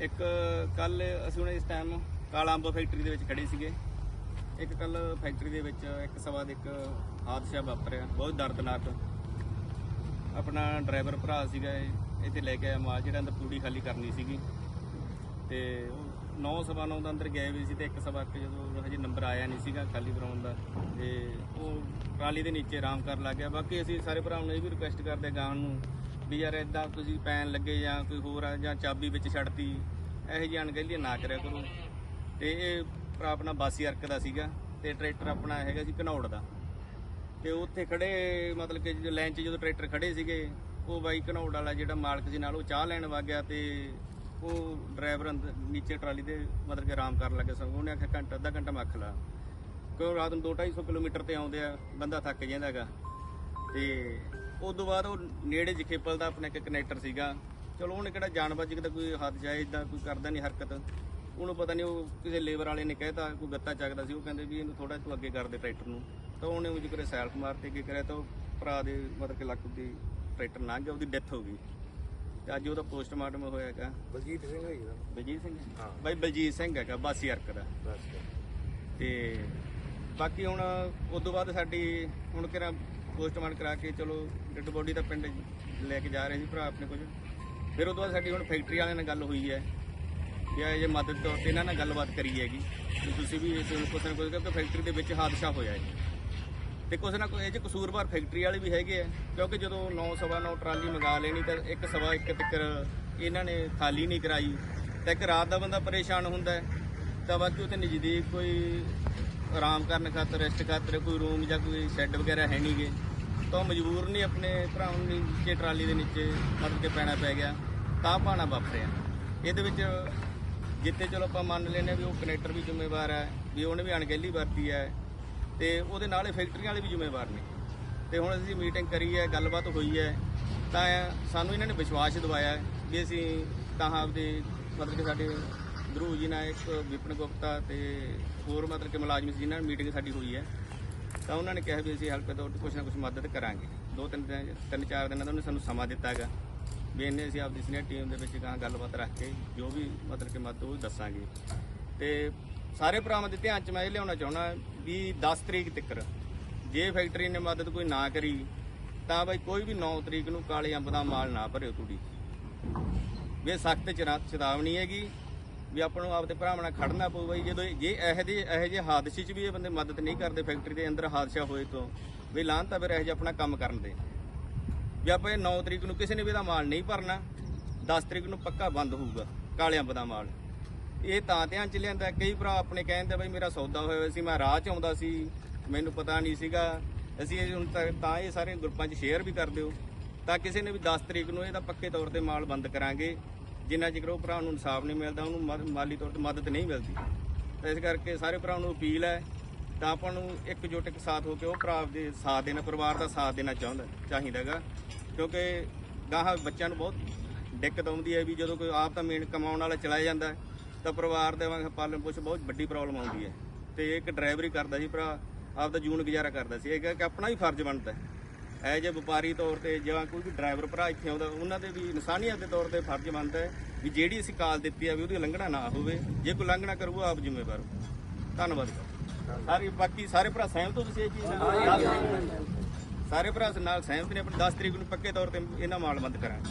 ਇੱਕ ਕੱਲ ਅਸੀਂ ਹੁਣ ਇਸ ਟਾਈਮ ਕਾਲਾ ਅੰਬ ਫੈਕਟਰੀ ਦੇ ਵਿੱਚ ਖੜੇ ਸੀਗੇ। ਇੱਕ ਕੱਲ ਫੈਕਟਰੀ ਦੇ ਵਿੱਚ ਇੱਕ ਸਵਾ ਦੇ ਇੱਕ ਹਾਦਸਾ ਵਾਪਰਿਆ, ਬਹੁਤ ਦਰਦਨਾਕ। ਆਪਣਾ ਡਰਾਈਵਰ ਭਰਾ ਸੀਗਾ ਇਹ, ਇੱਥੇ ਲੈ ਕੇ ਆਇਆ ਮਾਲ, ਜਿਹੜਾ ਅੰਦਰ ਤੂੜੀ ਖਾਲੀ ਕਰਨੀ ਸੀਗੀ। ਤੇ 9 ਸਵਾ ਨੌ ਦਾ ਅੰਦਰ ਗਏ ਵੀ ਸੀ ਤੇ ਇੱਕ ਸਵਾ ਇੱਕ ਜਦੋਂ ਹਜੇ ਨੰਬਰ ਆਇਆ ਨਹੀਂ ਸੀਗਾ ਖਾਲੀ ਕਰਾਉਣ ਦਾ। ਤੇ ਉਹ ਟਰਾਲੀ ਦੇ ਨੀਚੇ ਆਰਾਮ ਕਰਨ ਲੱਗ ਗਿਆ। ਬਾਕੀ ਅਸੀਂ ਸਾਰੇ ਭਰਾਵਾਂ ਨੂੰ ਇਹ ਵੀ ਰਿਕੁਐਸਟ ਕਰਦੇ ਗਾਂ ਨੂੰ ਵੀ ਯਾਰ ਇਦਾਂ ਤੁਸੀਂ ਪੈਣ ਲੱਗੇ ਜਾਂ ਕੋਈ ਹੋਰ ਆ ਜਾਂ ਚਾਬੀ ਵਿੱਚ ਛੱਡਤੀ, ਇਹੋ ਜਿਹੀ ਅਣਗਹਿਲੀਆਂ ਨਾ ਕਰਿਆ ਕਰੋ। ਤੇ ਇਹ ਭਰਾ ਆਪਣਾ ਬਾਸੀ ਅਰਕ ਦਾ ਸੀਗਾ ਤੇ ਟਰੈਕਟਰ ਆਪਣਾ ਹੈਗਾ ਸੀ ਘਨੌੜ ਦਾ। ਤੇ ਉੱਥੇ ਖੜੇ, ਮਤਲਬ ਕਿ ਜੋ ਲਾਈਨ 'ਚ ਜਦੋਂ ਟਰੈਕਟਰ ਖੜੇ ਸੀਗੇ, ਉਹ ਬਾਈ ਘਨੌੜ ਵਾਲਾ ਜਿਹੜਾ ਮਾਲਕ ਸੀ ਨਾਲ ਉਹ ਚਾਹ ਲੈਣ ਵਗ ਗਿਆ ਤੇ ਉਹ ਡਰਾਈਵਰ ਅੰਦਰ ਨੀਚੇ ਟਰਾਲੀ ਦੇ ਮਤਲਬ ਕਿ ਆਰਾਮ ਕਰਨ ਲੱਗੇ ਸਗੋਂ। ਉਹਨੇ ਆਖਿਆ ਘੰਟਾ, ਅੱਧਾ ਘੰਟਾ ਮੱਖ ਲਾ। ਕਿਉਂ ਰਾਤ ਨੂੰ 2-250 ਕਿਲੋਮੀਟਰ ਤੇ ਆਉਂਦੇ ਆ, ਬੰਦਾ ਥੱਕ ਜਾਂਦਾ ਹੈਗਾ। ਤੇ ਉਸ ਤੋਂ ਬਾਅਦ ਉਹ ਨੇੜੇ ਜਖੇਪਲ ਦਾ ਆਪਣਾ ਇੱਕ ਕਨੈਕਟਰ ਸੀਗਾ। ਚਲੋ ਉਹਨੇ ਕਿਹੜਾ ਜਾਣ ਬੁੱਝ ਕੇ ਤਾਂ ਕੋਈ ਹੱਥ ਜਾਏ ਇਦਾਂ ਕੋਈ ਕਰਦਾ ਨਹੀਂ ਹਰਕਤ। ਉਹਨੂੰ ਪਤਾ ਨਹੀਂ ਉਹ ਕਿਸੇ ਲੇਬਰ ਵਾਲੇ ਨੇ ਕਹਿਤਾ ਕੋਈ ਗੱਤਾ ਚੱਕਦਾ ਸੀ। ਉਹ ਕਹਿੰਦੇ ਵੀ ਇਹਨੂੰ ਥੋੜਾ ਤੂੰ ਅੱਗੇ ਕਰ ਦੇ ਟਰੈਕਟਰ ਨੂੰ। ਤਾਂ ਉਹਨੇ ਉਹ ਜਿਕਰੇ ਸੈਲਫ ਮਾਰਤੇ ਕੀ ਕਰਿਆ ਤਾਂ ਉਹ ਭਰਾ ਦੇ ਮਤਲਬ ਕਿ ਲੱਕ ਦੀ ਟਰੈਕਟਰ ਲੰਘ ਗਿਆ ਉਹਦੀ ਡੈਥ ਹੋ ਗਈ। ਤੇ ਅੱਜ ਉਹਦਾ ਪੋਸਟਮਾਰਟਮ ਹੋਇਆਗਾ ਬਲਜੀਤ ਸਿੰਘ ਦਾ ਬਲਜੀਤ ਸਿੰਘ? ਹਾਂ। ਬਾਈ ਬਲਜੀਤ ਸਿੰਘ ਹੈਗਾ ਬਾਸੀ ਅਰਕ ਦਾ ਬਸ ਤੇ ਬਾਕੀ ਹੁਣ ਉਸ ਤੋਂ ਬਾਅਦ ਸਾਡੀ ਹੁਣ ਕਿਹੜਾ ਪੋਸਟਮਾਰਟਮ ਕਰਾ ਕੇ ਚਲੋ, ਡੈੱਡ ਬੋਡੀ ਦਾ ਪਿੰਡ ਲੈ ਕੇ ਜਾ ਰਹੇ ਸੀ ਭਰਾ ਆਪਣੇ ਕੁਝ ਫਿਰ ਉਸ ਤੋਂ ਬਾਅਦ ਸਾਡੀ ਹੁਣ ਫੈਕਟਰੀ ਵਾਲਿਆਂ ਨਾਲ ਗੱਲ ਹੋਈ ਹੈ ਕਿ ਇਹ ਜੇ ਮਦਦ ਤੌਰ ਤੇ ਇਹਨਾਂ ਨਾਲ ਗੱਲਬਾਤ ਕਰੀ ਹੈਗੀ। ਕਿ ਤੁਸੀਂ ਵੀ ਇਸ ਨੂੰ ਕੁਛ ਨਾ ਕੁਛ ਕਿਉਂਕਿ ਫੈਕਟਰੀ ਦੇ ਵਿੱਚ ਹਾਦਸਾ ਹੋਇਆ ਹੈ। ਤੇ ਕੁਛ ਨਾ ਕੋਈ ਇਹ ਚ ਕਸੂਰਵਾਰ ਫੈਕਟਰੀ ਵਾਲੇ ਵੀ ਹੈਗੇ ਆ, ਕਿਉਂਕਿ ਜਦੋਂ 9 ਸਵਾ 9 ਟਰਾਲੀ ਮੰਗਾ ਲੈਣੀ ਤਾਂ ਇੱਕ ਸਵਾ ਇੱਕ ਤੱਕਰ ਇਹਨਾਂ ਨੇ ਖਾਲੀ ਨਹੀਂ ਕਰਾਈ। ਤਾਂ ਇੱਕ ਰਾਤ ਦਾ ਬੰਦਾ ਪਰੇਸ਼ਾਨ ਹੁੰਦਾ ਹੈ, ਤਾਂ ਬਾਕੀ ਉੱਥੇ ਨਜ਼ਦੀਕ ਕੋਈ ਆਰਾਮ ਕਰਨ ਖਾਤਰ ਰੈਸਟ ਖਾਤਰ, ਕੋਈ ਰੂਮ ਜਾਂ ਕੋਈ ਸ਼ੈੱਡ ਵਗੈਰਾ ਹੈ ਨਹੀਂਗੇ ਤਾਂ ਉਹ ਮਜਬੂਰ ਨਹੀਂ ਆਪਣੇ ਭਰਾਵਾਂ ਨੂੰ ਨੀਚੇ ਟਰਾਲੀ ਦੇ ਨੀਚੇ ਮਤਲਬ ਕਿ ਪੈਣਾ ਪੈ ਗਿਆ। ਤਾਂ ਪਾਣਾ ਵਾਪਰਿਆ। ਇਹਦੇ ਵਿੱਚ ਜਿੱਤੇ ਚਲੋ ਆਪਾਂ ਮੰਨ ਲੈਨੇ ਵੀ ਉਹ ਕਨੈਕਟਰ ਵੀ ਜ਼ਿੰਮੇਵਾਰ ਹੈ, ਵੀ ਉਹਨੇ ਵੀ ਅਣਗਹਿਲੀ ਵਰਤੀ ਹੈ, ਤੇ ਉਹਦੇ ਨਾਲ ਇਹ ਫੈਕਟਰੀਆਂ ਵਾਲੇ ਵੀ ਜ਼ਿੰਮੇਵਾਰ ਨੇ। ਤੇ ਹੁਣ ਅਸੀਂ ਮੀਟਿੰਗ ਕਰੀ ਹੈ, ਗੱਲਬਾਤ ਹੋਈ ਹੈ, ਤਾਂ ਸਾਨੂੰ ਇਹਨਾਂ ਨੇ ਵਿਸ਼ਵਾਸ ਦਿਵਾਇਆ ਵੀ ਅਸੀਂ ਤਾਂ ਆਪਦੇ ਮਤਲਬ ਕਿ ਸਾਡੇ ਧਰੂ ਜੀ ਨਾਲ ਇੱਕ ਵਿਪਨ ਗੁਪਤਾ ਤੇ ਹੋਰ ਮਤਲਬ ਕਿ ਮੁਲਾਜ਼ਮ ਸੀ ਜਿਨ੍ਹਾਂ ਨਾਲ ਮੀਟਿੰਗ ਸਾਡੀ ਹੋਈ ਹੈ। ਤਾਂ ਉਹਨਾਂ ਨੇ ਕਿਹਾ ਵੀ ਅਸੀਂ ਹਲਕੇ ਤੋਂ ਕੁਛ ਨਾ ਕੁਛ ਮਦਦ ਕਰਾਂਗੇ। ਦੋ ਤਿੰਨ ਦਿਨ, ਤਿੰਨ ਚਾਰ ਦਿਨਾਂ ਦਾ ਉਹਨੇ ਸਾਨੂੰ ਸਮਾਂ ਦਿੱਤਾ ਹੈਗਾ। ਵੀ ਇਹਨੇ ਅਸੀਂ ਆਪਦੀ ਸੀਨੀਅਰ ਟੀਮ ਦੇ ਵਿੱਚ ਗਾਂ ਗੱਲਬਾਤ ਰੱਖ ਕੇ ਜੋ ਵੀ ਮਤਲਬ ਕਿ ਮਦਦ ਉਹ ਦੱਸਾਂਗੇ। ਤੇ ਸਾਰੇ ਭਰਾਵਾਂ ਦੇ ਧਿਆਨ 'ਚ ਮੈਂ ਇਹ ਲਿਆਉਣਾ ਚਾਹੁੰਦਾ ਵੀ 10 ਤਰੀਕ ਤੱਕ ਜੇ ਫੈਕਟਰੀ ਨੇ ਮਦਦ ਕੋਈ ਨਾ ਕਰੀ, ਤਾਂ ਬਈ ਕੋਈ ਵੀ 9 ਤਰੀਕ ਨੂੰ ਕਾਲੇ ਅੰਬ ਦਾ ਮਾਲ ਨਾ ਭਰਿਓ ਤੂੜੀ। ਵੀ ਸਖਤ ਚੇਤਾਵਨੀ ਹੈਗੀ। ਵੀ ਆਪਾਂ ਨੂੰ ਆਪਦੇ ਭਰਾਵਾਂ ਨਾਲ ਖੜਨਾ ਪਊ ਬਈ, ਜਦੋਂ ਜੇ ਇਹੋ ਜਿਹੇ ਇਹੋ ਜਿਹੇ ਹਾਦਸੇ 'ਚ ਵੀ ਇਹ ਬੰਦੇ ਮਦਦ ਨਹੀਂ ਕਰਦੇ ਫੈਕਟਰੀ ਦੇ ਅੰਦਰ ਹਾਦਸਾ ਹੋਏ ਤੋਂ, ਵੀ ਲਾਂ ਤਾਂ ਫਿਰ ਇਹੋ ਜਿਹਾ ਆਪਣਾ ਕੰਮ ਕਰਨ ਦੇ। ਵੀ ਆਪਾਂ ਇਹ 9 ਤਰੀਕ ਨੂੰ ਕਿਸੇ ਨੇ ਵੀ ਇਹਦਾ ਮਾਲ ਨਹੀਂ ਭਰਨਾ 10 ਤਰੀਕ ਨੂੰ ਪੱਕਾ ਬੰਦ ਹੋਊਗਾ ਕਾਲੇ ਅੰਬ ਦਾ ਮਾਲ। ਇਹ ਤਾਂ ਧਿਆਨ ਚ ਲਿਆਂਦਾ, ਕਈ ਭਰਾ ਆਪਣੇ ਕਹਿੰਦੇ ਬਈ, ਮੇਰਾ ਸੌਦਾ ਹੋਇਆ ਸੀ, ਮੈਂ ਰਾਹ ਚ ਆਉਂਦਾ ਸੀ, ਮੈਨੂੰ ਪਤਾ ਨਹੀਂ ਸੀਗਾ। ਅਸੀਂ ਇਹ ਹੁਣ ਤਾਂ- ਤਾਂ ਇਹ ਸਾਰੇ ਗਰੁੱਪਾਂ 'ਚ ਸ਼ੇਅਰ ਵੀ ਕਰ ਦਿਓ। ਤਾਂ ਕਿਸੇ ਨੇ ਵੀ 10 ਤਰੀਕ ਨੂੰ ਇਹਦਾ ਪੱਕੇ ਤੌਰ ਤੇ ਮਾਲ ਬੰਦ ਕਰਾਂਗੇ। ਜਿੰਨਾ ਚਿਰ ਉਹ ਭਰਾ ਨੂੰ ਇਨਸਾਫ ਨਹੀਂ ਮਿਲਦਾ, ਉਹਨੂੰ ਮਾਲੀ ਤੌਰ ਤੇ ਮਦਦ ਨਹੀਂ ਮਿਲਦੀ। ਤਾਂ ਇਸ ਕਰਕੇ ਸਾਰੇ ਭਰਾ ਨੂੰ ਅਪੀਲ ਹੈ ਤਾਂ ਆਪਾਂ ਨੂੰ ਇੱਕ ਜੁੱਟ ਇੱਕ ਸਾਥ ਹੋ ਕੇ ਉਹ ਭਰਾ ਦੇ ਸਾਥ ਦੇਣਾ, ਪਰਿਵਾਰ ਦਾ ਸਾਥ ਦੇਣਾ ਚਾਹੁੰਦਾ, ਚਾਹੀਦਾਗਾ। ਕਿਉਂਕਿ ਗਾਹਾਂ ਬੱਚਿਆਂ ਨੂੰ ਬਹੁਤ ਦਿੱਕਤ ਆਉਂਦੀ ਹੈ ਵੀ ਜਦੋਂ ਕੋਈ ਆਪ ਤਾਂ ਮੇਨ ਕਮਾਉਣ ਵਾਲਾ ਚਲਾ ਜਾਂਦਾ, ਤਾਂ ਪਰਿਵਾਰ ਦੇ ਵਾਂਗ ਪਾਲਣ ਪੋਸ਼ ਬਹੁਤ ਵੱਡੀ ਪ੍ਰੋਬਲਮ ਆਉਂਦੀ ਹੈ। ਤੇ ਇਹ ਇੱਕ ਡਰਾਈਵਰੀ ਕਰਦਾ ਸੀ ਭਰਾ ਆਪ ਦਾ ਜੂਨ ਗੁਜ਼ਾਰਾ ਕਰਦਾ ਸੀ। ਇਹ ਕਿ ਆਪਣਾ ਵੀ ਫਰਜ਼ ਬਣਦਾ ਹੈ ਐ ਜੇ ਵਪਾਰੀ ਤੌਰ ਤੇ ਜਾਂ ਕੋਈ ਵੀ ਡਰਾਈਵਰ ਭਰਾ ਇੱਥੇ ਆਉਂਦਾ ਉਹਨਾਂ ਦੇ ਵੀ ਇਨਸਾਨੀਅਤ ਦੇ ਤੌਰ ਤੇ ਫਰਜ਼ ਬਣਦਾ ਹੈ ਵੀ ਜਿਹੜੀ ਅਸੀਂ ਕਾਲ ਦਿੱਤੀ ਆ ਵੀ ਉਹਦੀ ਉਲੰਘਣਾ ਨਾ ਹੋਵੇ। ਜੇ ਕੋਈ ਉਲੰਘਣਾ ਕਰੂ ਆਪ ਜ਼ਿੰਮੇਵਾਰ। ਧੰਨਵਾਦ ਸਾਰੇ ਬਾਕੀ ਸਾਰੇ ਭਰਾ ਸਹਿਮਤ ਹੋ ਤੁਸੀਂ ਇਹ ਚੀਜ਼ ਨਾਲ? ਸਾਰੇ ਭਰਾ ਨਾਲ ਸਹਿਮਤ ਨੇ ਆਪਣੀ 10 ਤਰੀਕ ਨੂੰ ਪੱਕੇ ਤੌਰ ਤੇ ਇਹਨਾਂ ਮਾਲ ਬੰਦ ਕਰਾਂਗੇ।